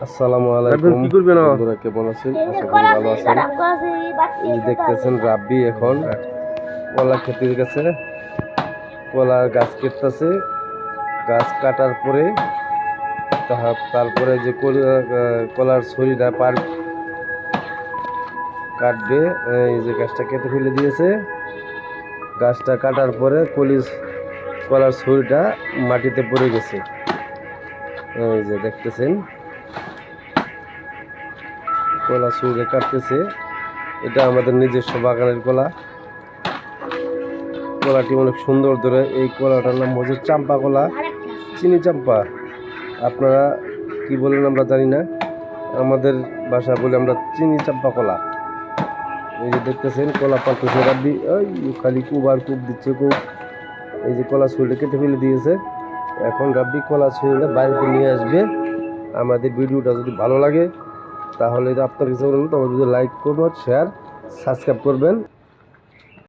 আসসালামু আলাইকুম কি করবেন? ও? বন্ধুরা কেমন আছেন? আশা করি ভালো আছেন। এই যে দেখতেছেন রাব্বি এখন। কলা খেতে গেছে কলার গাছ কেটতেছে। গাছ কাটার পরে তাহা- তারপরে যে কলা- কলার ছড়িটা পার কাটবে এই যে গাছটা কেটে ফেলে দিয়েছে। গাছটা কাটার পরে কলির কলার ছড়িটা মাটিতে পড়ে গেছে। এই যে দেখতেছেন। কলা ছুঁড়ে কাটতেছে। এটা আমাদের নিজস্ব বাগানের কলা। কলাটি অনেক সুন্দর ধরে এই কলাটার নাম হচ্ছে চাম্পা কলা। চিনি চাম্পা। আপনারা কি বলেন আমরা জানি না। আমাদের বাসা বলে আমরা চিনি চাম্পা কলা। এই যে দেখতেছেন, কলা পাল্টেছে রাব্বি। ওই খালি কুব আর কুব দিচ্ছে কুব এই যে কলা ছুঁড়ে কেটে ফেলে দিয়েছে। এখন রাব্বি কলা ছুঁড়ে বাড়িতে নিয়ে আসবে। আমাদের ভিডিওটা যদি ভালো লাগে তাহলে আপনার কাছে বলব তোমার যদি লাইক করবেন শেয়ার সাবস্ক্রাইব করবেন।